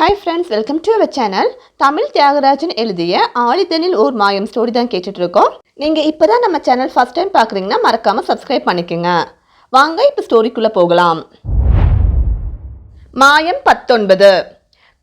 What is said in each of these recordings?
Hi friends welcome to our channel Tamil Thiyagarajan எழுதிய ஆழிதனில் ஓர் மாயம் ஸ்டோரி தான் கேட்டுட்ருக்கோம் நீங்கள் இப்போ தான் நம்ம சேனல் ஃபஸ்ட் டைம் பார்க்குறீங்கன்னா மறக்காமல் சப்ஸ்கிரைப் பண்ணிக்கோங்க. வாங்க இப்போ ஸ்டோரிக்குள்ளே போகலாம். மாயம் பத்தொன்பது.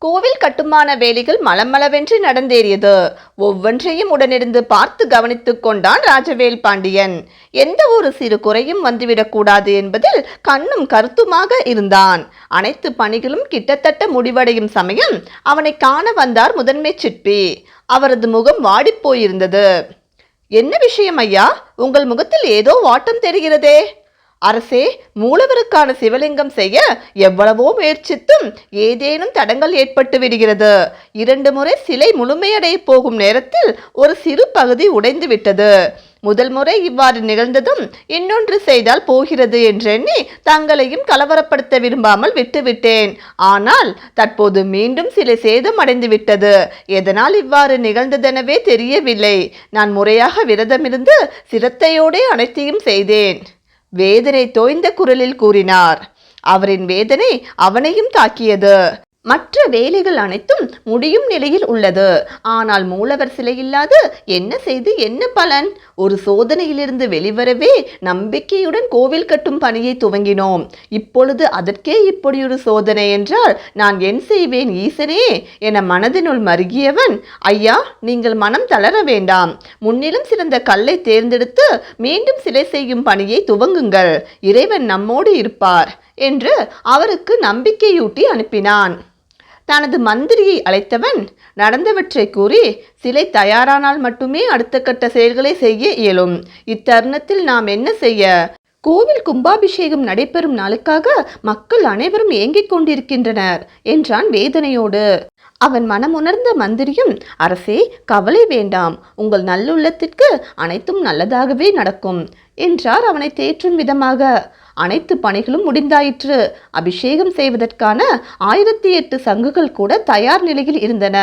கோவில் கட்டுமான வேலைகள் மலமளவென்று நடந்தேறியது. ஒவ்வொன்றையும் உடனிருந்து பார்த்து கவனித்துக் கொண்டான் ராஜவேல் பாண்டியன். எந்த ஒரு சிறு குறையும் வந்துவிடக்கூடாது என்பதில் கண்ணும் கருத்துமாக இருந்தான். அனைத்து பணிகளும் கிட்டத்தட்ட முடிவடையும் சமயம் அவனை காண வந்தார் முதன்மை சிற்பி. அவரது முகம் வாடிப்போயிருந்தது. என்ன விஷயம் ஐயா? உங்கள் முகத்தில் ஏதோ வாட்டம் தெரிகிறதே! அரசே மூலவருக்கான சிவலிங்கம் செய்ய எவ்வளவோ முயற்சித்தும் ஏதேனும் தடங்கள் ஏற்பட்டு விடுகிறது. இரண்டு முறை சிலை முழுமையடைய போகும் நேரத்தில் ஒரு சிறு பகுதி உடைந்து விட்டது. முதல் முறை இவ்வாறு நிகழ்ந்ததும் இன்னொன்று செய்தால் போகிறது என்றெண்ணி தங்களையும் கலவரப்படுத்த விரும்பாமல் விட்டுவிட்டேன் ஆனால் தற்போது மீண்டும் சில சேதம் அடைந்து விட்டது. எதனால் இவ்வாறு நிகழ்ந்ததெனவே தெரியவில்லை. நான் முறையாக விரதமிருந்து சிரத்தையோடே அனைத்தையும் செய்தேன். வேதனை தோய்ந்த குரலில் கூறினார். அவரின் வேதனை அவனையும் தாக்கியது. மற்ற வேலைகள் அனைத்தும் முடியும் நிலையில் உள்ளது. ஆனால் மூலவர் சிலை இல்லாது என்ன செய்து என்ன பலன்? ஒரு சோதனையிலிருந்து வெளிவரவே நம்பிக்கையுடன் கோவில் கட்டும் பணியை துவங்கினோம். இப்பொழுது அதற்கே இப்படி ஒரு சோதனை என்றால் நான் என் செய்வேன் ஈசனே என மனதினுள் மருகியவன் ஐயா நீங்கள் மனம் தளர வேண்டாம். முன்னிலும் சிறந்த கல்லை தேர்ந்தெடுத்து மீண்டும் சிலை செய்யும் பணியை துவங்குங்கள். இறைவன் நம்மோடு இருப்பார் என்று அவருக்கு நம்பிக்கையூட்டி அனுப்பினான். தனது மந்திரியை அழைத்தவன் நடந்தவற்றை கூறி சிலை தயாரானால் மட்டுமே அடுத்த கட்ட செயல்களை செய்ய இயலும். இத்தருணத்தில் நாம் என்ன செய்ய? கோவில் கும்பாபிஷேகம் நடைபெறும் நாளுக்காக மக்கள் அனைவரும் ஏங்கிக் கொண்டிருக்கின்றனர் என்றான் வேதனையோடு. அவன் மனமுணர்ந்த மந்திரியும் அரசே கவலை வேண்டாம். உங்கள் நல்லுள்ளத்திற்கு அனைத்தும் நல்லதாகவே நடக்கும். என்றார். அவனை தேற்றும் விதமாக அனைத்து பணிகளும் முடிந்தாயிற்று. அபிஷேகம் செய்வதற்கான ஆயிரத்தி எட்டு சங்குகள் கூட தயார் நிலையில் இருந்தன.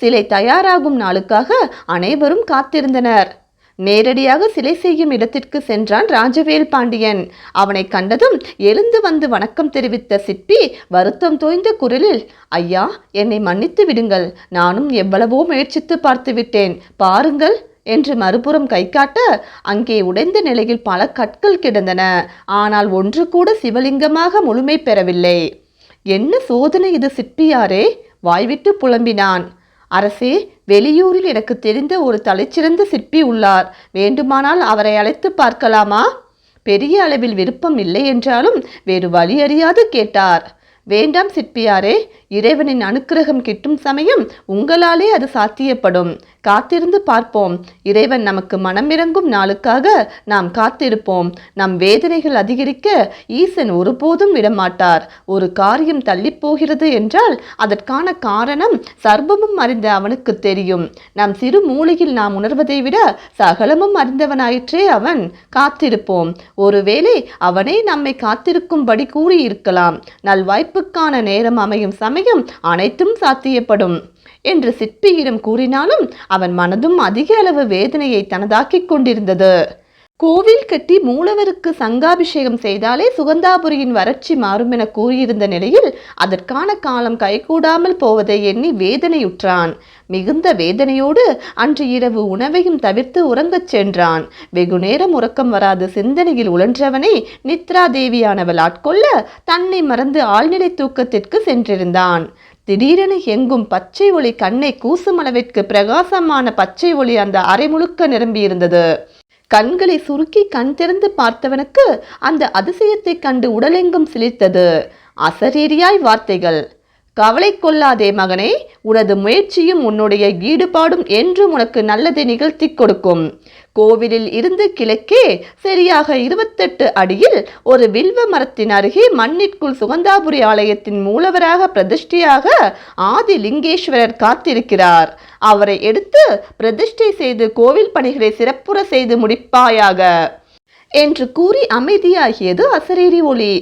சிலை தயாராகும் நாளுக்காக அனைவரும் காத்திருந்தனர். நேரடியாக சிலை செய்யும் இடத்திற்கு சென்றான் ராஜவேல் பாண்டியன். அவனை கண்டதும் எழுந்து வந்து வணக்கம் தெரிவித்த சிற்பி வருத்தம் தோய்ந்த குரலில் ஐயா என்னை மன்னித்து விடுங்கள். நானும் எவ்வளவோ முயற்சித்து பார்த்துவிட்டேன். பாருங்கள். என்று மறுபுறம் கை காட்ட அங்கே உடைந்த நிலையில் பல கற்கள் கிடந்தன. ஆனால் ஒன்று கூட சிவலிங்கமாக முழுமை பெறவில்லை. என்ன சோதனை இது சிற்பியாரே? வாய்விட்டு புலம்பினான். அரசே வெளியூரில் எனக்கு தெரிந்த ஒரு தலைச்சிறந்த சிற்பி உள்ளார். வேண்டுமானால் அவரை அழைத்து பார்க்கலாமா? பெரிய அளவில் விருப்பம் இல்லை என்றாலும் வேறு வழி அறியாது கேட்டார். வேண்டாம் சிற்பியாரே இறைவனின் அனுக்கிரகம் கிட்டும் சமயம் உங்களாலே அது சாத்தியப்படும். காத்திருந்து பார்ப்போம். இறைவன் நமக்கு மனமிறங்கும் நாளுக்காக நாம் காத்திருப்போம். நம் வேதனைகள் அதிகரிக்க ஈசன் ஒருபோதும் விடமாட்டார். ஒரு காரியம் தள்ளிப் போகிறது என்றால் அதற்கான காரணம் சர்வமும் அறிந்த அவனுக்கு தெரியும். நம் சிறு மூலையில் நாம் உணர்வதை விட சகலமும் அறிந்தவனாயிற்றே அவன். காத்திருப்போம். ஒருவேளை அவனே நம்மை காத்திருக்கும்படி கூறியிருக்கலாம். நல்வாய்ப்புக்கான நேரம் அமையும் சமயம் அனைத்தும் சாத்தியப்படும். என்று சிற்பியிடம் கூறினாலும் அவன் மனதும் அதிக அளவு வேதனையை தனதாக்கிக் கொண்டிருந்தது. கோவில் கட்டி மூலவருக்கு சங்காபிஷேகம் செய்தாலே சுகந்தாபுரியின் வறட்சி மாறும் என கூறியிருந்த நிலையில் அதற்கான காலம் கைகூடாமல் போவதை எண்ணி வேதனையுற்றான். மிகுந்த வேதனையோடு அன்று இரவு உணவையும் தவிர்த்து உறங்கச் சென்றான். வெகு நேரம் உறக்கம் வராது சிந்தனையில் உழன்றவனை நித்ரா தேவியானவள் ஆட்கொள்ள தன்னை மறந்து ஆழ்நிலை தூக்கத்திற்கு சென்றிருந்தான். திடீரென எங்கும் பச்சை ஒளி கண்ணை கூசும் அளவிற்கு பிரகாசமான பச்சை ஒளி அந்த அறை முழுக்க நிரம்பியிருந்தது கண்களை சுருக்கி கண் திறந்து பார்த்தவனுக்கு அந்த அதிசயத்தைக் கண்டு உடலெங்கும் சிலிர்த்தது. அசரீரியாய் வார்த்தைகள். கவலை கொள்ளாதே மகனே உனது முயற்சியும் உன்னுடைய ஈடுபாடும் என்றும் உனக்கு நல்லதை நிகழ்த்தி கொடுக்கும். கோவிலில் இருந்து கிழக்கே சரியாக இருபத்தெட்டு அடியில் ஒரு வில்வ மரத்தின் அருகே மண்ணிற்குள் சுகந்தாபுரி ஆலயத்தின் மூலவராக பிரதிஷ்டையாக ஆதி லிங்கேஸ்வரர் காத்திருக்கிறார். அவரை எடுத்து பிரதிஷ்டை செய்து கோவில் பணிகளை சிறப்புற செய்து முடிப்பாயாக. என்று கூறி அமைதியாகியது அசரீரி ஒளி.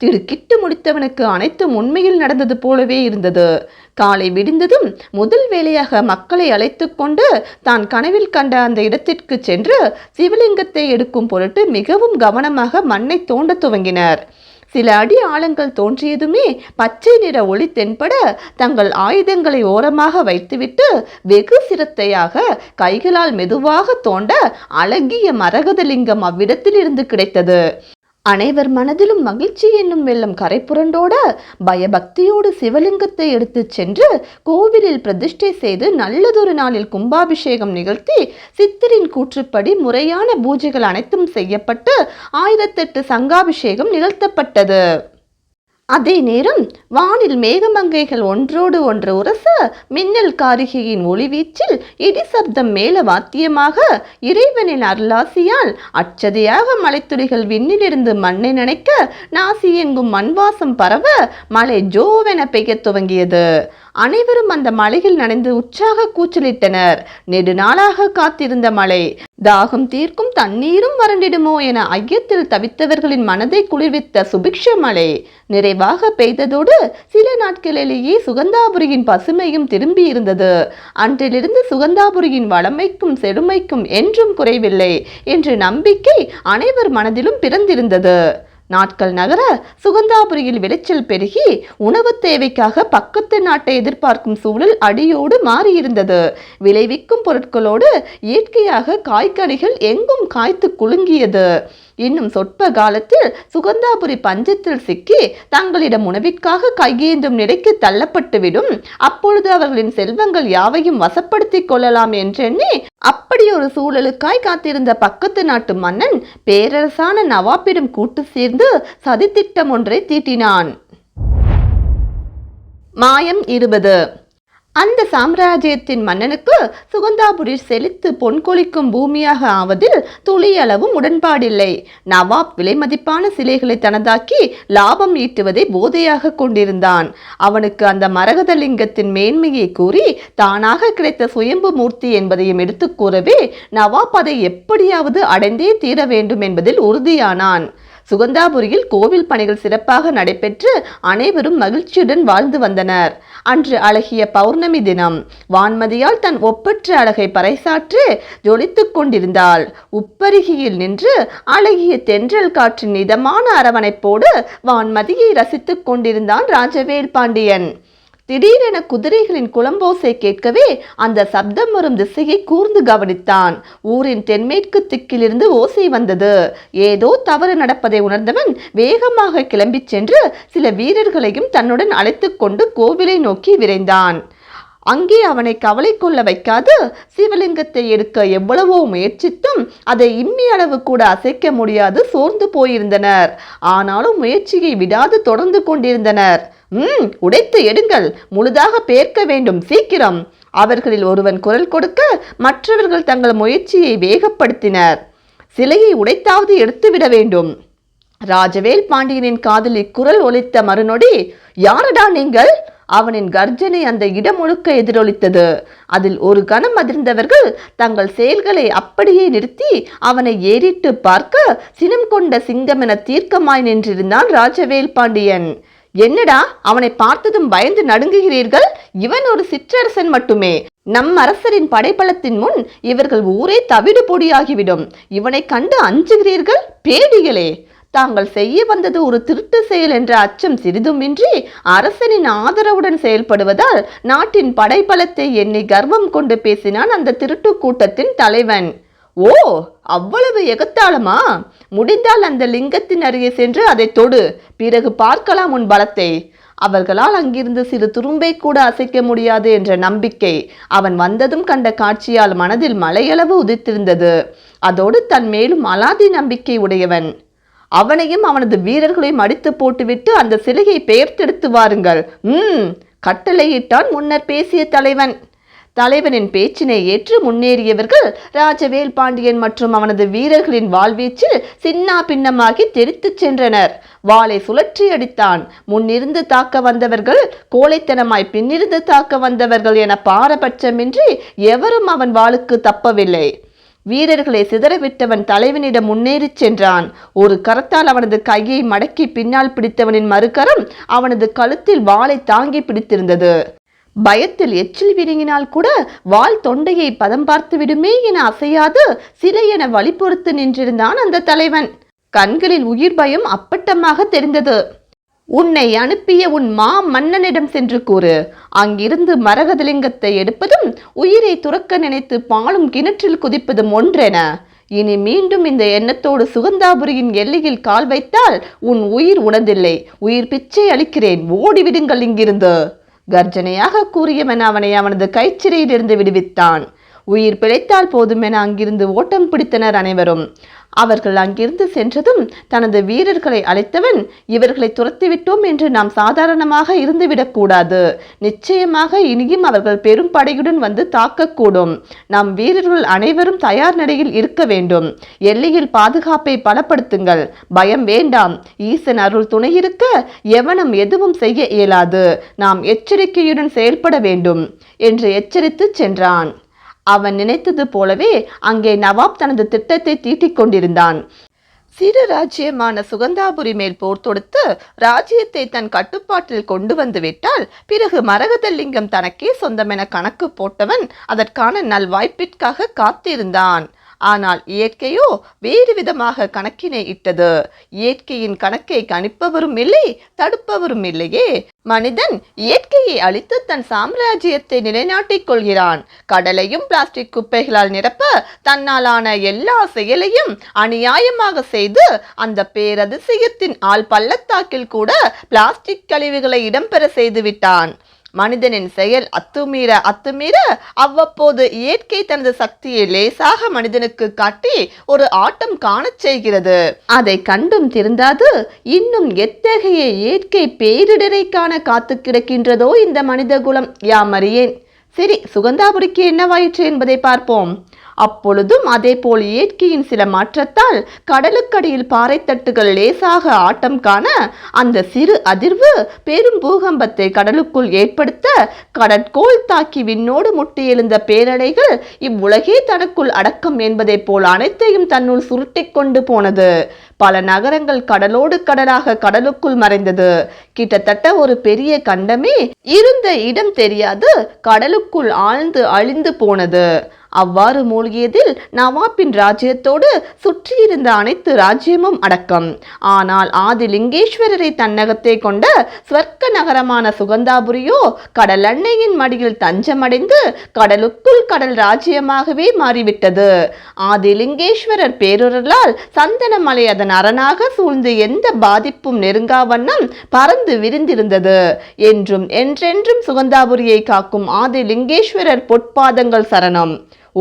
திடுக்கிட்டு முடித்தவனுக்கு அனைத்தும் உண்மையில் நடந்தது போலவே இருந்தது. காலை விடிந்ததும் முதல் வேலையாக மக்களை அழைத்து கொண்டு தான் கனவில் கண்ட அந்த இடத்திற்கு சென்று சிவலிங்கத்தை எடுக்கும் பொருட்டு மிகவும் கவனமாக மண்ணை தோண்டத் துவங்கினர். சில அடி ஆழங்கள் தோன்றியதுமே பச்சை நிற ஒளி தென்பட தங்கள் ஆயுதங்களை ஓரமாக வைத்துவிட்டு வெகு சிரத்தையாக கைகளால் மெதுவாக தோண்ட அழகிய மரகதலிங்கம் அவ்விடத்தில் இருந்து கிடைத்தது. அனைவர் மனதிலும் மகிழ்ச்சி என்னும் வெள்ளம் கரை புரண்டோட பயபக்தியோடு சிவலிங்கத்தை எடுத்துச் சென்று கோவிலில் பிரதிஷ்டை செய்து நல்லதொரு நாளில் கும்பாபிஷேகம் நிகழ்த்தி சித்தரின் கூற்றுப்படி முறையான பூஜைகள் அனைத்தும் செய்யப்பட்டு ஆயிரத்தெட்டு சங்காபிஷேகம் நிகழ்த்தப்பட்டது. அதே நேரம் வானில் மேகமங்கைகள் ஒன்றோடு ஒன்று உரச மின்னல் காரிகையின் ஒளிவீச்சில் இடி சப்தம் மேல வாத்தியமாக இறைவனின் அருளாசியால் அச்சதையாக மலைத்துளிகள் விண்ணிலிருந்து மண்ணை நனைக்க நாசி எங்கும் மண்வாசம் பரவ மழை ஜோவென பெய்யத் துவங்கியது. அனைவரும் அந்த மலையில் நனைந்து உற்சாக கூச்சலிட்டனர். நெடுநாளாக காத்திருந்த மழை தாகம் தீர்க்கும் தண்ணீரும் வறண்டிடுமோ என ஐயத்தில் தவித்தவர்களின் மனதை குளிர்வித்த சுபிக்ஷ மழை நிறைவாக பெய்ததோடு சில நாட்களிலேயே சுகந்தாபுரியின் பசுமையும் திரும்பி இருந்தது அன்றிலிருந்து சுகந்தாபுரியின் வளமைக்கும் செழுமைக்கும் என்றும் குறைவில்லை என்ற நம்பிக்கை அனைவர் மனதிலும் பிறந்திருந்தது. நாட்கள் நகர சுகந்தாபுரியில் விளைச்சல் பெருகி உணவு தேவைக்காக பக்கத்து நாட்டை எதிர்பார்க்கும் சூழல் அடியோடு மாறியிருந்தது. விளைவிக்கும் பொருட்களோடு இயற்கையாக காய்கறிகள் எங்கும் காய்த்து குலுங்கியது. இன்னும் சொற்ப காலத்தில் சுகந்தாபுரி பஞ்சத்தில் சிக்கி தங்களிடம் உணவிற்காக கையேந்தும் நிலைக்கு தள்ளப்பட்டுவிடும். அப்பொழுது அவர்களின் செல்வங்கள் யாவையும் வசப்படுத்திக் கொள்ளலாம் என்றெண்ணி அப்படி ஒரு சூழலுக்காய் காத்திருந்த பக்கத்து நாட்டு மன்னன் பேரரசான நவாப்பிடம் கூட்டு சேர்ந்து சதித்திட்டம் ஒன்றை தீட்டினான். மாயம் இருபது. அந்த சாம்ராஜ்யத்தின் மன்னனுக்கு சுகந்தாபுரி செழித்து பொன்கொழிக்கும் பூமியாக ஆவதில் துளியளவும் உடன்பாடில்லை. நவாப் விலைமதிப்பான சிலைகளை தனதாக்கி லாபம் ஈட்டுவதை போதையாக கொண்டிருந்தான். அவனுக்கு அந்த மரகதலிங்கத்தின் மேன்மையை கூறி தானாக கிடைத்த சுயம்பு மூர்த்தி என்பதையும் எடுத்துக் கூறவே நவாப் அதை எப்படியாவது அடைந்தே தீர வேண்டும் என்பதில் உறுதியானான். சுகந்தாபுரியில் கோவில் பணிகள் சிறப்பாக நடைபெற்று அனைவரும் மகிழ்ச்சியுடன் வாழ்ந்து வந்தனர். அன்று அழகிய பௌர்ணமி தினம். வான்மதியால் தன் ஒப்பற்ற அழகை பறைசாற்று ஜொலித்துக் கொண்டிருந்தாள். உப்பருகியில் நின்று அழகிய தென்றல் காற்றின் மிதமான அரவணைப்போடு வான்மதியை ரசித்துக் கொண்டிருந்தான் ராஜவேல் பாண்டியன். திடீரென குதிரைகளின் குளம்போசை கேட்கவே அந்த சப்தம் வரும் திசையை கூர்ந்து கவனித்தான். ஊரின் தென்மேற்கு திக்கிலிருந்து ஓசை வந்தது. ஏதோ தவறு நடப்பதை உணர்ந்தவன் வேகமாக கிளம்பிச் சென்று சில வீரர்களையும் தன்னுடன் அழைத்து கொண்டு கோவிலை நோக்கி விரைந்தான். அங்கே அவனை கவலை கொள்ள வைக்காது சிவலிங்கத்தை எடுக்க எவ்வளவோ முயற்சித்தும் அதை இம்மி அளவு கூட அசைக்க முடியாது சோர்ந்து போயிருந்தனர். ஆனாலும் முயற்சியை விடாது தொடர்ந்து கொண்டிருந்தனர். ம் உடைத்து எடுங்கள். முழுதாக பேர்க்க வேண்டும். சீக்கிரம். அவர்களில் ஒருவன் குரல் கொடுக்க மற்றவர்கள் தங்கள் முயற்சியை வேகப்படுத்தினர். சிலையை உடைத்தாவது எடுத்துவிட வேண்டும். ராஜவேல் பாண்டியனின் காதலி குரல் ஒலித்த மறுநொடி யாரடா நீங்கள்? அவனின் கர்ஜனை அந்த இடம் முழுக்க எதிரொலித்தது. அதில் ஒரு கணம் அதிர்ந்தவர்கள் தங்கள் செயல்களை அப்படியே நிறுத்தி அவனை ஏறிட்டு பார்க்க சினம் கொண்ட சிங்கம் என தீர்க்கமாய் நின்றிருந்தான் ராஜவேல் பாண்டியன். என்னடா அவனை பார்த்ததும் பயந்து நடுங்குகிறீர்கள்? இவன் ஒரு சிற்றரசன் மட்டுமே. நம் அரசரின் படைப்பலத்தின் முன் இவர்கள் ஊரே தவிடு பொடியாகிவிடும். இவனை கண்டு அஞ்சுகிறீர்கள்? பேடிகளே! தாங்கள் செய்ய வந்தது ஒரு திருட்டு செயல் என்ற அச்சம் சிறிதுமின்றி அரசனின் ஆதரவுடன் செயல்படுவதால் நாட்டின் படைபலத்தை எண்ணி கர்வம் கொண்டு பேசினான் அந்த திருட்டு கூட்டத்தின் தலைவன். ஓ! அவ்வளவு எகத்தாளமா? முடிந்தால் அந்த லிங்கத்தின் அருகே சென்று அதை தொடு. பிறகு பார்க்கலாம் உன் பலத்தை. அவர்களால் அங்கிருந்து சிறு துரும்பை கூட அசைக்க முடியாது என்ற நம்பிக்கை. அவன் வந்ததும் கண்ட காட்சியால் மனதில் மலையளவு உதித்திருந்தது. அதோடு தன் மேலும் அலாதி நம்பிக்கை உடையவன். அவனையும் அவனது வீரர்களையும் அடித்து போட்டுவிட்டு அந்த சிலையை பெயர்த்தெடுத்து வாருங்கள். ம் கட்டளையிட்டான் முன்னர் பேசிய தலைவன். தலைவனின் பேச்சினை ஏற்று முன்னேறியவர்கள் ராஜவேல் பாண்டியன் மற்றும் அவனது வீரர்களின் வாழ்வீச்சில் சின்னா பின்னமாகி தெரித்துச் சென்றனர். வாளை சுழற்றி அடித்தான். முன்னிருந்து தாக்க வந்தவர்கள் கோழைத்தனமாய் பின்னிருந்து தாக்க வந்தவர்கள் என பாரபட்சமின்றி எவரும் அவன் வாளுக்கு தப்பவில்லை. வீரர்களை சிதறவிட்டவன் தலைவனிடம் முன்னேறிச் சென்றான். ஒரு கரத்தால் அவனது கையை மடக்கி பின்னால் பிடித்தவனின் மறுகரம் அவனது கழுத்தில் வாளை தாங்கி பிடித்திருந்தது. பயத்தில் எச்சில் விழுங்கினால் கூட வாள் தொண்டையை பதம் பார்த்து விடுமே என அசையாது சிலை என வழிபொறுத்து நின்றிருந்தான் அந்த தலைவன். கண்களில் உயிர் பயம் அப்பட்டமாக தெரிந்தது. உன்னை அனுப்பிய உன் மா மன்னனிடம் சென்று கூறு. அங்கிருந்து மரகதலிங்கத்தை எடுப்பதும் உயிரை துறக்க நினைத்து பாலும் கிணற்றில் குதிப்பதும் ஒன்றென. இனி மீண்டும் இந்த எண்ணத்தோடு சுகந்தாபுரியின் எல்லையில் கால் வைத்தால் உன் உயிர் உணர்ந்தில்லை. உயிர் பிச்சை அளிக்கிறேன். ஓடிவிடுங்கள் இங்கிருந்து. கர்ஜனையாக கூறியவன் அவனை அவனது கைச்சிறையிலிருந்து விடுவித்தான். உயிர் பிழைத்தால் போதுமென அங்கிருந்து ஓட்டம் பிடித்தனர் அனைவரும். அவர்கள் அங்கிருந்து சென்றதும் தனது வீரர்களை அழைத்தவன் இவர்களை துரத்திவிட்டோம் என்று நாம் சாதாரணமாக இருந்துவிடக்கூடாது நிச்சயமாக இனியும் அவர்கள் பெரும் படையுடன் வந்து தாக்கக்கூடும். நம் வீரர்கள் அனைவரும் தயார் நிலையில் இருக்க வேண்டும். எல்லையில் பாதுகாப்பை பலப்படுத்துங்கள். பயம் வேண்டாம். ஈசன் அருள் துணை இருக்க எவனும் எதுவும் செய்ய இயலாது. நாம் எச்சரிக்கையுடன் செயல்பட வேண்டும் என்று எச்சரித்துச் சென்றான். அவன் நினைத்தது போலவே அங்கே நவாப் தனது திட்டத்தை தீட்டிக் கொண்டிருந்தான். சிறு ராஜ்யமான சுகந்தாபுரி மேல் போர் தொடுத்து ராஜ்யத்தை தன் கட்டுப்பாட்டில் கொண்டு வந்துவிட்டால் பிறகு மரகதலிங்கம் தனக்கே சொந்தமென கணக்கு போட்டவன் அதற்கான நல்வாய்ப்பிற்காக காத்திருந்தான். ஆனால் இயற்கையோ வேறு விதமாக கணக்கினை இட்டது. இயற்கையின் கணக்கை கணிப்பவரும் இல்லை தடுப்பவரும் இல்லையே. மனிதன் இயற்கையை அழித்து தன் சாம்ராஜ்யத்தை நிலைநாட்டிக் கொள்கிறான். கடலையும் பிளாஸ்டிக் குப்பைகளால் நிரப்ப தன்னாலான எல்லா செயலையும் அநியாயமாக செய்து அந்த பேரதிசயத்தின் ஆள் பள்ளத்தாக்கில் கூட பிளாஸ்டிக் கழிவுகளை இடம்பெற செய்துவிட்டான். மனிதனின் செயல் அத்துமீற அத்துமீற அவ்வப்போது இயற்கை தனது சக்தியை லேசாக மனிதனுக்கு காட்டி ஒரு ஆட்டம் காணச் செய்கிறது. அதை கண்டும் திருந்தாது இன்னும் எத்தகைய இயற்கை பேரிடரை காண காத்து கிடக்கின்றதோ இந்த மனித குலம்? யாமறியேன் சரி சுகந்தாபுரிக்கு என்னவாயிற்று என்பதை பார்ப்போம். அப்பொழுதும் அதேபோல் இயற்கையின் சில மாற்றத்தால் கடலுக்கடியில் பாறைத்தட்டுகள் லேசாக ஆட்டம் காண அந்த சிறு அதிர்வு பெரும் பூகம்பத்தை கடலுக்குள் ஏற்படுத்த கடற்கோள் தாக்கி விண்ணோடு முட்டி எழுந்த பேரலைகள் இவ்வுலகே தனக்குள் அடக்கம் என்பதைப் போல் அனைத்தையும் தன்னுள் சுருட்டிக் கொண்டு போனது. பல நகரங்கள் கடலோடு கடலாக கடலுக்குள் மறைந்தது. கிட்டத்தட்ட ஒரு பெரிய கண்டமே இருந்த இடம் தெரியாது. கடலுக்குள் ஆழ்ந்து அழிந்து போனது. அவ்வாறு மூழ்கியதில் நவாப்பின் ராஜ்யத்தோடு சுற்றியிருந்த அனைத்து ராஜ்யமும் அடக்கம். ஆனால் ஆதிலிங்கேஸ்வரரை தன்னகத்தை கொண்ட ஸ்வர்க்க நகரமான சுகந்தாபுரியோ கடலண்ணையின் மடியில் தஞ்சமடைந்து கடலுக்குள் கடல் ராஜ்யமாகவே மாறிவிட்டது. ஆதிலிங்கேஸ்வரர் பேரொருளால் சந்தனமலை அதன் அரணாக சூழ்ந்து எந்த பாதிப்பும் நெருங்காவண்ணம் பறந்து விரிந்திருந்தது. என்றும் என்றென்றும் சுகந்தாபுரியை காக்கும் ஆதிலிங்கேஸ்வரர் பொற்பாதங்கள் சரணம்.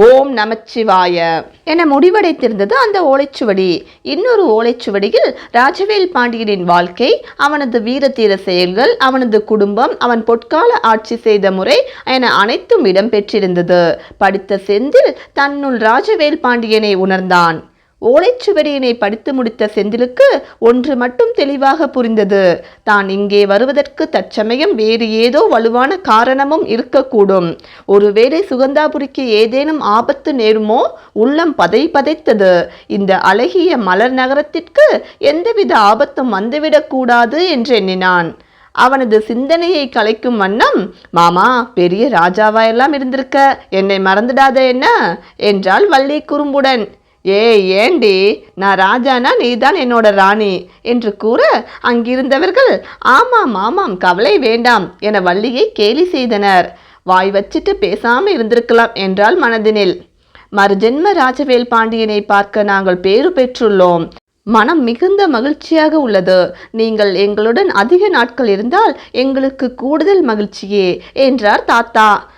ஓம் நமச்சிவாய. என முடிவடைத்திருந்தது அந்த ஓலைச்சுவடி. இன்னொரு ஓலைச்சுவடியில் ராஜவேல் பாண்டியனின் வாழ்க்கை அவனது வீரதீர செயல்கள் அவனது குடும்பம் அவன் பொற்கால ஆட்சி செய்த முறை என அனைத்தும் இடம்பெற்றிருந்தது படித்த செந்தில் தன்னுள் ராஜவேல் பாண்டியனை உணர்ந்தான். ஓலைச்சுவடியினை படித்து முடித்த செந்திலுக்கு ஒன்று மட்டும் தெளிவாக புரிந்தது. தான் இங்கே வருவதற்கு தற்சமயம் வேறு ஏதோ வலுவான காரணமும் இருக்கக்கூடும். ஒருவேளை சுகந்தாபுரிக்கு ஏதேனும் ஆபத்து நேருமோ உள்ளம் பதை பதைத்தது. இந்த அழகிய மலர் நகரத்திற்கு எந்தவித ஆபத்தும் வந்துவிடக்கூடாது என்று எண்ணினான். அவனது சிந்தனையை கலைக்கும் வண்ணம் மாமா பெரிய ராஜாவா எல்லாம் இருந்திருக்க என்னை மறந்துடாத என்ன? என்றாள் வள்ளி குறும்புடன். ஏய் ஏண்டி? நான் ராஜானா நீதான் என்னோட ராணி? என்று கூற அங்கிருந்தவர்கள் ஆமாம் ஆமாம் கவலை வேண்டாம் என வள்ளியை கேலி செய்தனர். வாய் வச்சிட்டு பேசாமல் இருந்திருக்கலாம் என்றால் மனதினில். மறுஜென்ம ராஜவேல் பாண்டியனை பார்க்க நாங்கள் பேறு பெற்றுள்ளோம். மனம் மிகுந்த மகிழ்ச்சியாக உள்ளது. நீங்கள் எங்களுடன் அதிக நாட்கள் இருந்தால் எங்களுக்கு கூடுதல் மகிழ்ச்சியே என்றார் தாத்தா.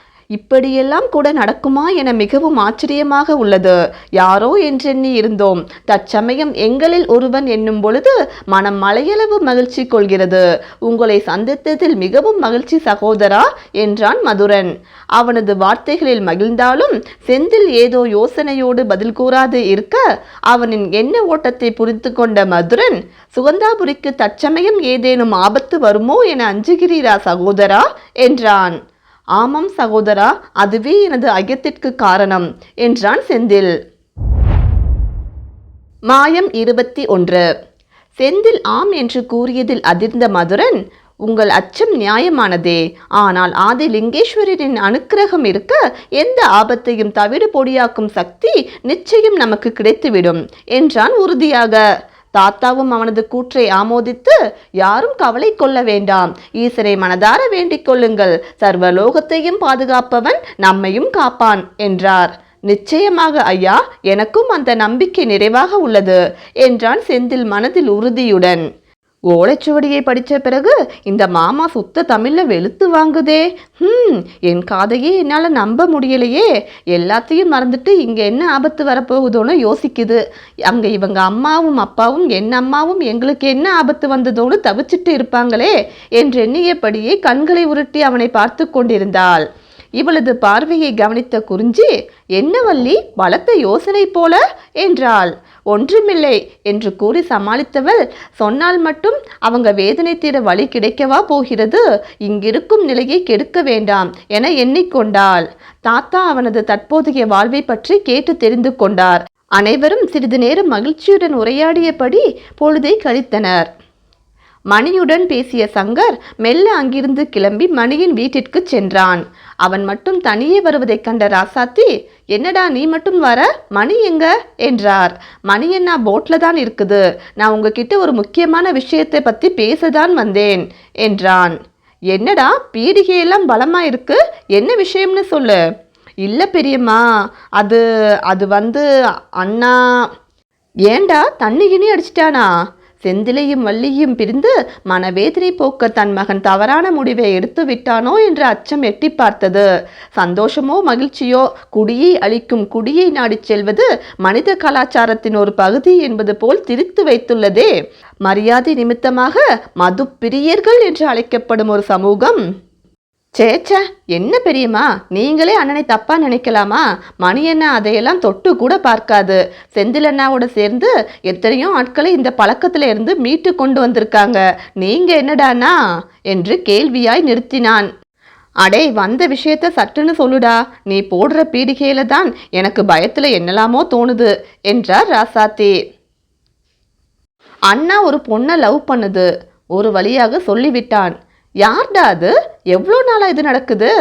இப்படியெல்லாம் கூட நடக்குமா என மிகவும் ஆச்சரியமாக உள்ளது. யாரோ என்றெண்ணி இருந்தோம். தற்சமயம் எங்களில் ஒருவன் என்னும் பொழுது மனம் மலையளவு மகிழ்ச்சி கொள்கிறது. உங்களை சந்தித்ததில் மிகவும் மகிழ்ச்சி சகோதரா என்றான் மதுரன். அவனது வார்த்தைகளில் மகிழ்ந்தாலும் செந்தில் ஏதோ யோசனையோடு பதில் கூறாது இருக்க அவனின் எண்ண ஓட்டத்தை புரிந்து கொண்ட மதுரன் சுகந்தாபுரிக்கு தற்சமயம் ஏதேனும் ஆபத்து வருமோ என அஞ்சுகிறீரா சகோதரா? என்றான். ஆமாம் சகோதரா அதுவே எனது ஐயத்திற்கு காரணம் என்றான் செந்தில். மாயம் இருபத்தி ஒன்று. செந்தில் ஆம் என்று கூறியதில் அதிர்ந்த மதுரன் உங்கள் அச்சம் நியாயமானதே ஆனால் ஆதி லிங்கேஸ்வரரின் அனுக்கிரகம் இருக்க எந்த ஆபத்தையும் தவிடு பொடியாக்கும் சக்தி நிச்சயம் நமக்கு கிடைத்துவிடும் என்றான் உறுதியாக. தாத்தாவும் அவனது கூற்றை ஆமோதித்து யாரும் கவலை கொள்ள வேண்டாம். ஈசரை மனதார வேண்டிக் கொள்ளுங்கள். சர்வலோகத்தையும் பாதுகாப்பவன் நம்மையும் காப்பான் என்றார். நிச்சயமாக ஐயா எனக்கும் அந்த நம்பிக்கை நிறைவாக உள்ளது என்றான் செந்தில் மனதில் உறுதியுடன். ஓலைச்சுவடியை படித்த பிறகு இந்த மாமா சுத்த தமிழில் வெளுத்து வாங்குதே. ம் என் காதையே என்னால் நம்ப முடியலையே. எல்லாத்தையும் மறந்துட்டு இங்கே என்ன ஆபத்து வரப்போகுதோன்னு யோசிக்குது. அங்கே இவங்க அம்மாவும் அப்பாவும் என் அம்மாவும் எங்களுக்கு என்ன ஆபத்து வந்ததோன்னு தவிச்சிட்டு இருப்பாங்களே என்றெண்ணியபடியே கண்களை உருட்டி அவனை பார்த்து கொண்டிருந்தாள். இவளது பார்வையை கவனித்த குறிஞ்சி என்ன வள்ளி பலத்த யோசனை போல? என்றாள். ஒன்றுமில்லை என்று கூறி சமாளித்தவள் சொன்னால் மட்டும் அவங்க வேதனை தீர வழி கிடைக்கவா போகிறது? இங்கிருக்கும் நிலையை கெடுக்க வேண்டாம் என எண்ணிக்கொண்டாள். தாத்தா அவனது தற்போதைய வாழ்வை பற்றி கேட்டு தெரிந்து கொண்டார். அனைவரும் சிறிது நேரம் மகிழ்ச்சியுடன் உரையாடியபடி பொழுதை கழித்தனர். மணியுடன் பேசிய சங்கர் மெல்ல அங்கிருந்து கிளம்பி மணியின் வீட்டிற்கு சென்றான். அவன் மட்டும் தனியே வருவதைக் கண்ட ராசாத்தி என்னடா நீ மட்டும் வர? மணி எங்க? என்றார். மணி என்ன போட்ல தான் இருக்குது. நான் உங்ககிட்ட ஒரு முக்கியமான விஷயத்தை பத்தி பேசதான் வந்தேன் என்றான். என்னடா பீடிகையெல்லாம் பலமா இருக்கு? என்ன விஷயம்னு சொல்லு. இல்லை பெரியம்மா அது அது வந்து அண்ணா. ஏண்டா தண்ணி கிணி அடிச்சிட்டானா? செந்திலையும் வள்ளியும் பிரிந்து மனவேதனை போக்க தன் மகன் தவறான முடிவை எடுத்து விட்டானோ என்ற அச்சம் எட்டி பார்த்தது. சந்தோஷமோ மகிழ்ச்சியோ குடியை அளிக்கும் குடியை நாடிச் செல்வது மனித கலாச்சாரத்தின் ஒரு பகுதி என்பது போல் திரித்து வைத்துள்ளதே. மரியாதை நிமித்தமாக மது பிரியர்கள் என்று அழைக்கப்படும் ஒரு சமூகம் சேச்சா என்ன பெரியம்மா? நீங்களே அண்ணனை தப்பா நினைக்கலாமா? மணி அண்ணா அதையெல்லாம் தொட்டு கூட பார்க்காது. செந்தில் அண்ணாவோட சேர்ந்து எத்தனையோ ஆட்களை இந்த பழக்கத்துல இருந்து மீட்டு கொண்டு வந்திருக்காங்க. நீங்க என்னடாண்ணா? என்று கேள்வியாய் நிறுத்தினான். அடே வந்த விஷயத்த சட்டுன்னு சொல்லுடா. நீ போடுற பீடிகையில தான் எனக்கு பயத்துல என்னலாமோ தோணுது என்றார் ராசாத்தி. அண்ணா ஒரு பொண்ணை லவ் பண்ணுது. ஒரு வழியாக சொல்லிவிட்டான். யார்டா அது? எவ்வளோ நாளாக இது நடக்குது?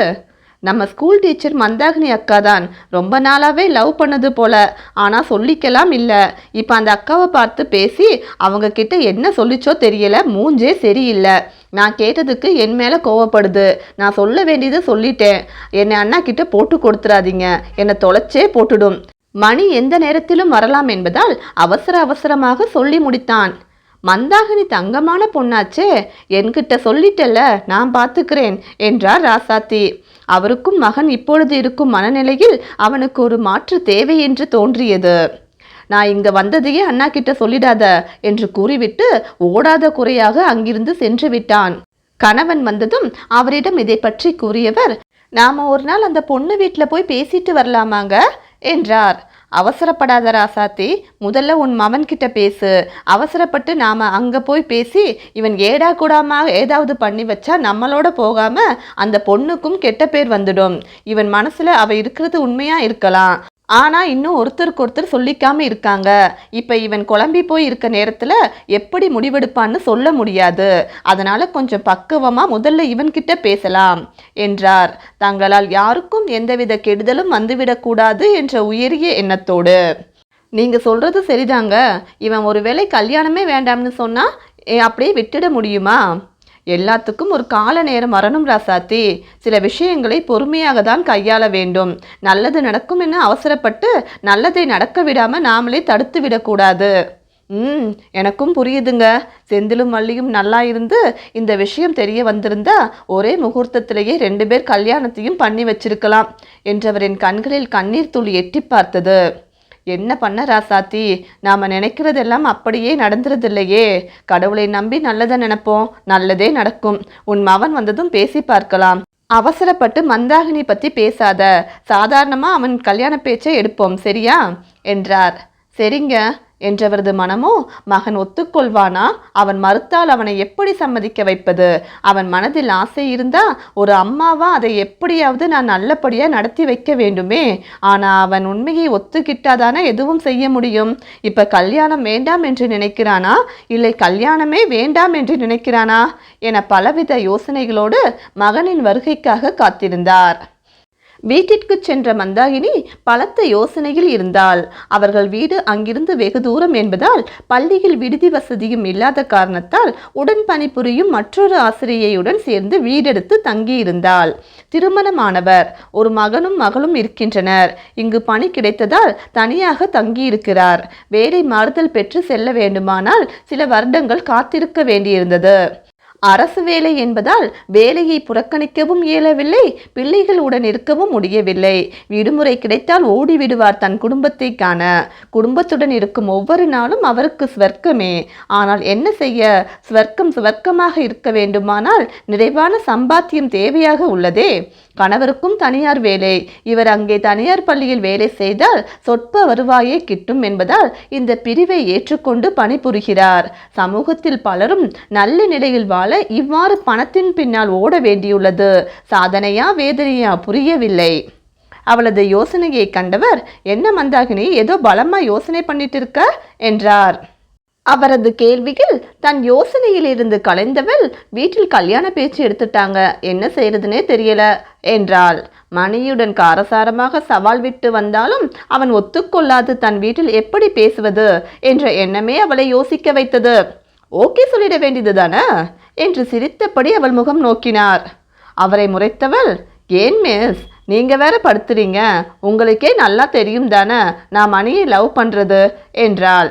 நம்ம ஸ்கூல் டீச்சர் மந்தாகினி அக்கா தான் ரொம்ப நாளாகவே லவ் பண்ணது போல. ஆனால் சொல்லிக்கலாம் இல்லை. இப்போ அந்த அக்காவை பார்த்து பேசி அவங்க கிட்ட என்ன சொல்லிச்சோ தெரியல. மூஞ்சே சரியில்லை. நான் கேட்டதுக்கு என் மேலே கோவப்படுது. நான் சொல்ல வேண்டியதை சொல்லிட்டேன். என்னை அண்ணா கிட்ட போட்டு கொடுத்துறாதீங்க. என்னை தொலைச்சே போட்டுடும். மணி எந்த நேரத்திலும் வரலாம் என்பதால் அவசர அவசரமாக சொல்லி முடித்தான். மந்தாகினி தங்கமான பொண்ணாச்சே. என்கிட்ட சொல்லிட்டல நான் பார்த்துக்கிறேன் என்றார் ராசாத்தி. அவருக்கும் மகன் இப்பொழுது இருக்கும் மனநிலையில் அவனுக்கு ஒரு மாற்று தேவை என்று தோன்றியது. நான் இங்கே வந்ததையே அண்ணா கிட்ட சொல்லிடாத என்று கூறிவிட்டு ஓடாத குறையாக அங்கிருந்து சென்று விட்டான். கணவன் வந்ததும் அவரிடம் இதை பற்றி கூறியவர் நாம ஒரு நாள் அந்த பொண்ணு வீட்டில் போய் பேசிட்டு வரலாமாங்க? என்றார். அவசரப்படாத ராசாத்தி முதல்ல உன் மவன்கிட்ட பேசு. அவசரப்பட்டு நாம் அங்கே போய் பேசி இவன் ஏடா கூடாமல் ஏதாவது பண்ணி வச்சா நம்மளோட போகாமல் அந்த பொண்ணுக்கும் கெட்ட பேர் வந்துடும். இவன் மனசில் அவ இருக்கிறது உண்மையாக இருக்கலாம். ஆனால் இன்னும் ஒருத்தருக்கு ஒருத்தர் சொல்லிக்காமல் இருக்காங்க. இப்போ இவன் குழம்பி போய் இருக்க நேரத்தில் எப்படி முடிவெடுப்பான்னு சொல்ல முடியாது. அதனால் கொஞ்சம் பக்குவமாக முதல்ல இவன்கிட்ட பேசலாம் என்றார். தங்களால் யாருக்கும் எந்தவித கெடுதலும் வந்துவிடக்கூடாது என்ற உயரிய எண்ணத்தோடு. நீங்கள் சொல்கிறது சரிதாங்க. இவன் ஒருவேளை கல்யாணமே வேண்டாம்னு சொன்னால் அப்படியே விட்டுட முடியுமா? எல்லாத்துக்கும் ஒரு கால நேரம் வரணும் ராசாத்தி. சில விஷயங்களை பொறுமையாக தான் கையாள வேண்டும். நல்லது நடக்கும் என அவசரப்பட்டு நல்லதை நடக்க விடாம நாமளே தடுத்து விடக்கூடாது. ம் எனக்கும் புரியுதுங்க. செந்திலும் மல்லியும் நல்லா இருந்து இந்த விஷயம் தெரிய வந்திருந்தா ஒரே முகூர்த்தத்திலேயே ரெண்டு பேர் கல்யாணத்தையும் பண்ணி வச்சிருக்கலாம் என்றவரின் கண்களில் கண்ணீர் துளி எட்டி பார்த்தது. என்ன பண்ண ராசாத்தி? நாம நினைக்கிறதெல்லாம் அப்படியே நடந்துறதில்லையே. கடவுளை நம்பி நல்லதை நினைப்போம். நல்லதே நடக்கும். உன் மவன் வந்ததும் பேசி பார்க்கலாம். அவசரப்பட்டு மந்தாகினி பற்றி பேசாத. சாதாரணமா அவன் கல்யாண பேச்சை எடுப்போம். சரியா? என்றார். சரிங்க. என்றவரது மனமோ மகன் ஒத்துக்கொள்வானா? அவன் மறுத்தால் அவனை எப்படி சம்மதிக்க வைப்பது? அவன் மனதில் ஆசை இருந்தா ஒரு அம்மாவா அதை எப்படியாவது நான் நல்லபடியா நடத்தி வைக்க வேண்டுமே. ஆனா அவன் உண்மையை ஒத்துக்கிட்டாதானே எதுவும் செய்ய முடியும்? இப்ப கல்யாணம் வேண்டாம் என்று நினைக்கிறானா? இல்லை கல்யாணமே வேண்டாம் என்று நினைக்கிறானா? என பலவித யோசனைகளோடு மகனின் வருகைக்காக காத்திருந்தார். வீட்டிற்கு சென்ற மந்தாகினி பலத்த யோசனையில் இருந்தாள். அவர்கள் வீடு அங்கிருந்து வெகு தூரம் என்பதால் பள்ளியில் விடுதி வசதியும் இல்லாத காரணத்தால் உடன் பணிபுரியும் மற்றொரு ஆசிரியையுடன் சேர்ந்து வீடெடுத்து தங்கியிருந்தாள். திருமணமானவர். ஒரு மகனும் மகளும் இருக்கின்றனர். இங்கு பணி கிடைத்ததால் தனியாக தங்கியிருக்கிறார். வேலை மாறுதல் பெற்று செல்ல வேண்டுமானால் சில வருடங்கள் காத்திருக்க வேண்டியிருந்தது. அரசு வேலை என்பதால் வேலையை புறக்கணிக்கவும் இயலவில்லை பிள்ளைகளுடன் இருக்கவும் முடியவில்லை. விடுமுறை கிடைத்தால் ஓடிவிடுவார் தன் குடும்பத்தை காண. குடும்பத்துடன் இருக்கும் ஒவ்வொரு நாளும் அவருக்கு ஸ்வர்க்கமே. ஆனால் என்ன செய்ய? ஸ்வர்க்கம் ஸ்வர்க்கமாக இருக்க வேண்டுமானால் நிறைவான சம்பாத்தியம் தேவையாக உள்ளதே. கணவருக்கும் தனியார் வேலை. இவர் அங்கே தனியார் பள்ளியில் வேலை செய்தால் சொற்ப வருவாயே கிட்டும் என்பதால் இந்த பிரிவை ஏற்றுக்கொண்டு பணிபுரிகிறார். சமூகத்தில் பலரும் நல்ல நிலையில் வாழ இவ்வாறு பணத்தின் பின்னால் ஓட வேண்டியுள்ளது. சாதனையா வேதனையா புரியவில்லை. அவளது யோசனையை கண்டவர் என்ன மந்தாகினி ஏதோ பலமா யோசனை பண்ணிட்டு இருக்க என்றார். அவரது கேள்வியில் தன் யோசனையிலிருந்து கலைந்தவள் வீட்டில் கல்யாண பேச்சு எடுத்துட்டாங்க. என்ன செய்யறதுனே தெரியல என்றாள். மணியுடன் காரசாரமாக சவால் விட்டு வந்தாலும் அவன் ஒத்துக்கொள்ளாது தன் வீட்டில் எப்படி பேசுவது என்ற எண்ணமே அவளை யோசிக்க வைத்தது. ஓகே சொல்லிட வேண்டியது தானே என்று சிரித்தபடி அவள் முகம் நோக்கினார். அவரை முறைத்தவள் ஏன் மிஸ் நீங்க வேற படுத்துறீங்க. உங்களுக்கே நல்லா தெரியும் தானே. நான் மணியை லவ் பண்றது என்றாள்.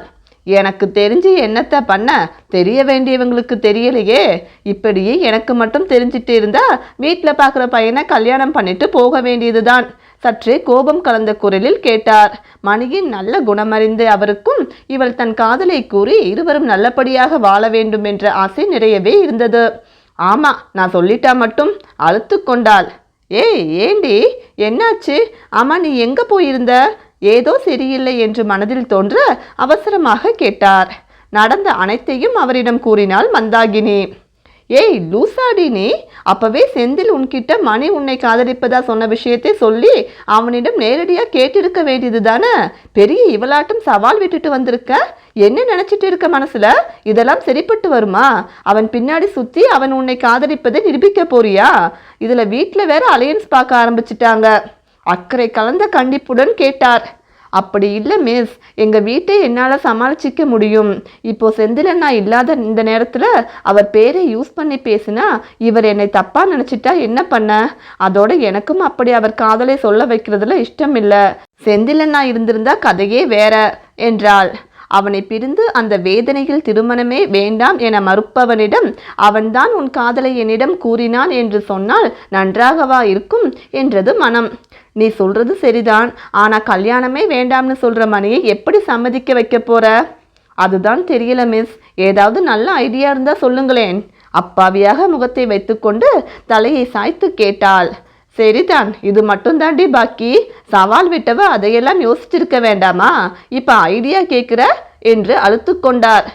எனக்கு தெரிஞ்சு என்னத்தை பண்ண? தெரிய வேண்டியவங்களுக்கு தெரியலையே. இப்படியே எனக்கு மட்டும் தெரிஞ்சிட்டு இருந்தா வீட்டில் பார்க்குற பையனை கல்யாணம் பண்ணிட்டு போக வேண்டியதுதான். சற்றே கோபம் கலந்த குரலில் கேட்டார். மணியின் நல்ல குணமறிந்து அவருக்கும் இவள் தன் காதலை கூறி இருவரும் நல்லபடியாக வாழ வேண்டும் என்ற ஆசை நிறையவே இருந்தது. ஆமா நான் சொல்லிட்டா மட்டும் அழுத்து கொண்டாள். ஏய் ஏண்டி? என்னாச்சு? ஆமா நீ எங்க போயிருந்த? ஏதோ சரியில்லை என்று மனதில் தோன்ற அவசரமாக கேட்டார். நடந்த அனைத்தையும் அவரிடம் கூறினாள் மந்தாகினி ஏய் லூசாடி நீ அப்பவே செந்தில் உன்கிட்ட மணி உன்னை காதலிப்பதா சொன்ன விஷயத்தை சொல்லி அவனிடம் நேரடியாக கேட்டிருக்க வேண்டியது தானே? பெரிய இவளாட்டம் சவால் விட்டுட்டு வந்திருக்க? என்ன நினச்சிட்டு இருக்க மனசில்? இதெல்லாம் சரிப்பட்டு வருமா? அவன் பின்னாடி சுற்றி அவன் உன்னை காதலிப்பதை நிரூபிக்க போறியா? இதில் வீட்டில் வேற அலையன்ஸ் பார்க்க ஆரம்பிச்சிட்டாங்க. அக்கறை கலந்த கண்டிப்புடன் கேட்டார். அப்படி இல்லை மிஸ். எங்கள் வீட்டை என்னால் சமாளிச்சிக்க முடியும். இப்போ செந்திலண்ணா இல்லாத இந்த நேரத்தில் அவர் பேரை யூஸ் பண்ணி பேசினா இவர் என்னை தப்பாக நினச்சிட்டா என்ன பண்ண? அதோட எனக்கும் அப்படி அவர் காதலை சொல்ல வைக்கிறதுல இஷ்டம் இல்லை செந்திலண்ணா இருந்திருந்தா கதையே வேற என்றாள். அவனை பிரிந்து அந்த வேதனையில் திருமணமே வேண்டாம் என மறுப்பவனிடம் அவன்தான் உன் காதலை என்னிடம் கூறினான் என்று சொன்னால் நன்றாகவா இருக்கும்? என்றது மனம். நீ சொல்றது சரிதான். ஆனா கல்யாணமே வேண்டாம்னு சொல்ற மணியை எப்படி சம்மதிக்க வைக்க போற? அதுதான் தெரியல மிஸ். ஏதாவது நல்ல ஐடியா இருந்தா சொல்லுங்களேன். அப்பாவியாக முகத்தை வைத்துக்கொண்டு தலையை சாய்த்து கேட்டாள். சரிதான். இது மட்டும் தாண்டி பாக்கி சவால் விட்டவ அதையெல்லாம் யோசிச்சிருக்க வேண்டாமா? இப்போ ஐடியா கேட்குற என்று அழுத்து கொண்டார்.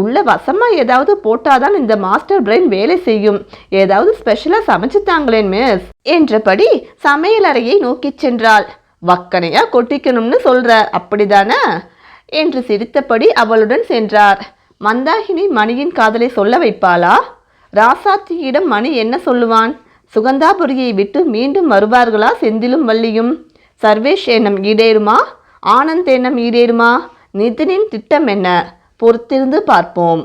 உள்ள வசமாக ஏதாவது போட்டாதான் இந்த மாஸ்டர் பிரெயின் வேலை செய்யும். ஏதாவது ஸ்பெஷலாக சமைச்சுத்தாங்களேன் மிஸ் என்றபடி சமையலறையை நோக்கிச் சென்றாள். வக்கனையாக கொட்டிக்கணும்னு சொல்கிற அப்படிதானே? என்று சிரித்தபடி அவளுடன் சென்றார். மந்தாகினி மணியின் காதலை சொல்ல வைப்பாளா? ராசாத்தியிடம் மணி என்ன சொல்லுவான்? சுகந்தாபுரியை விட்டு மீண்டும் வருவார்களா செந்திலும் வள்ளியும்? சர்வேஷ் எண்ணம் ஈடேறுமா? ஆனந்த் எண்ணம் ஈடேறுமா? நிதினின் திட்டம் என்ன? பொறுத்திருந்து பார்ப்போம்.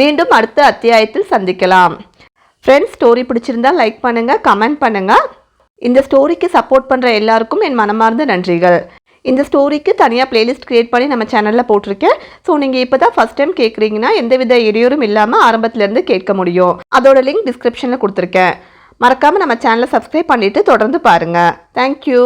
மீண்டும் அடுத்த அத்தியாயத்தில் சந்திக்கலாம். ஃப்ரெண்ட்ஸ் ஸ்டோரி பிடிச்சிருந்தா லைக் பண்ணுங்கள் கமெண்ட் பண்ணுங்கள் இந்த ஸ்டோரிக்கு சப்போர்ட் பண்ணுற எல்லாருக்கும் என் மனமார்ந்த நன்றிகள். இந்த ஸ்டோரிக்கு தனியாக பிளேலிஸ்ட் க்ரியேட் பண்ணி நம்ம சேனலில் போட்டிருக்கேன். ஸோ நீங்கள் இப்போ தான் ஃபஸ்ட் டைம் கேட்குறீங்கன்னா எந்தவித இடையூறும் இல்லாமல் ஆரம்பத்துலேருந்து கேட்க முடியும். அதோட லிங்க் டிஸ்கிரிப்ஷனில் கொடுத்துருக்கேன். மறக்காமல் நம்ம சேனலை சப்ஸ்கிரைப் பண்ணிவிட்டு தொடர்ந்து பாருங்கள் தேங்க்யூ